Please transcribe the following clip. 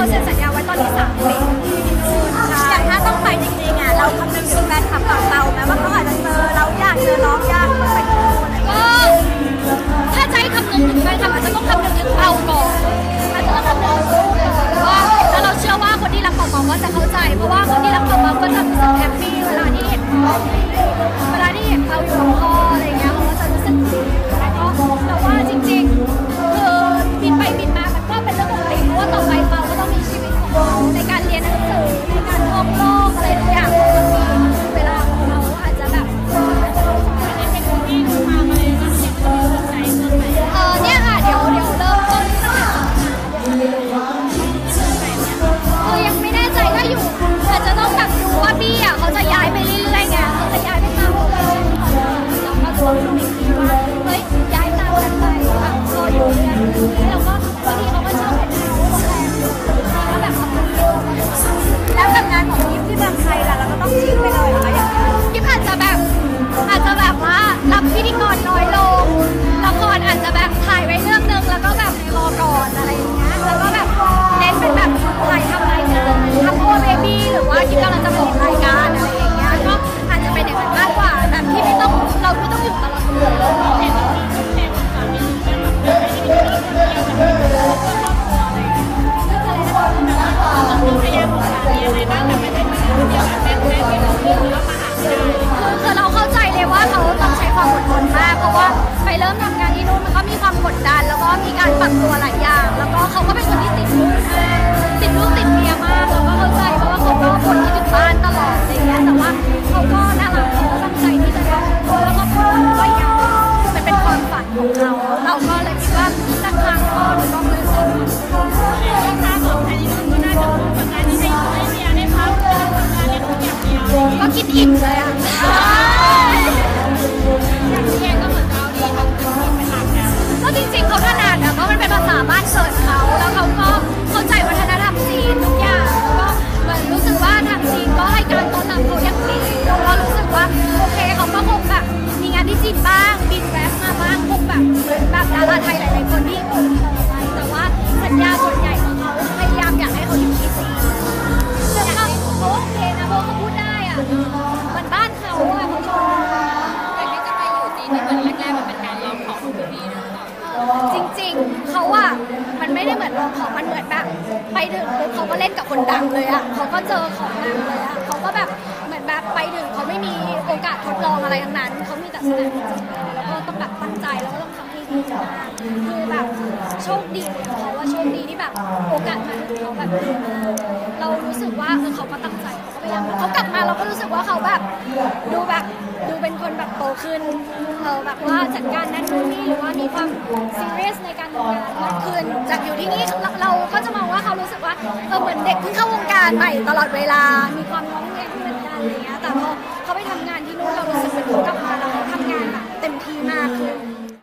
เขาเซ็นสัญญาไว้ตอนนี้สามปี ก็ต้องทิ้งไปเลยเหรอคะอย่างที่อาจจะแบบอาจจะแบบว่ารับพิธีกรน้อย ไปเริ่มทำงานที่นู่นมันก็มีความกดดัน แล้วก็มีการปรับตัวหลายอย่าง แล้วก็เขาก็เป็นคนที่ติดลูกติดลูกติดเมียมากเราก็เข้าใจเพราะว่าเขาก็บ่นคิดถึงบ้านตลอดอะไรเงี้ยแต่ว่าเขาก็น่ารักเขาก็ตั้งใจที่จะทำแล้วก็ก็อยากมันเป็นความฝันของเขาเราก็เลยคิดว่าสักครั้งก็หรือต้องเลยสิราคาของไทยนี่ก็น่าจะคุ้มกับการที่ให้ให้เมียได้พักได้ทำงาอยากเมียก็คิดอิ่มเลย อะมันบ้านเขาอะเขาชอบแต่ที่จะไปอยู่จีนนี่เหมือนแรกๆมันเป็นการลองของคุณพี่หรือเปล่าจริงๆ เขาอะมันไม่ได้เหมือนลองของมันเหมือนแบบไปถึงปุ๊บเขาก็เล่นกับคนดังเลยอะเขาก็เจอของดังเลยอะเขาก็แบบเหมือนแบบไปถึงเขาไม่มีโอกาสทดลองอะไรทั้งนั้น เขามีแต่แสดงจริงๆแล้วก็ต้องแบบตั้งใจแล้วก็ต้องทำให้ดีมากคือแบบโชคดีเลยอะเขาว่าโชคดีที่แบบโอกาสมาถึงเขาแบบเรารู้สึกว่าเออเขาก็ตั้งใจ พยายามเขากลับมาเราก็รู้สึกว่าเขาแบบดูแบบดูเป็นคนแบบโตขึ้นเออแบบว่าจัดการนั่นนู่นนี่หรือว่ามีความซีเรียสในการทำงานมากขึ้นจากอยู่ที่นี่เราเราก็จะมองว่าเขารู้สึกว่าเออเหมือนเด็กเพิ่งเข้าวงการใหม่ตลอดเวลามีความน้อย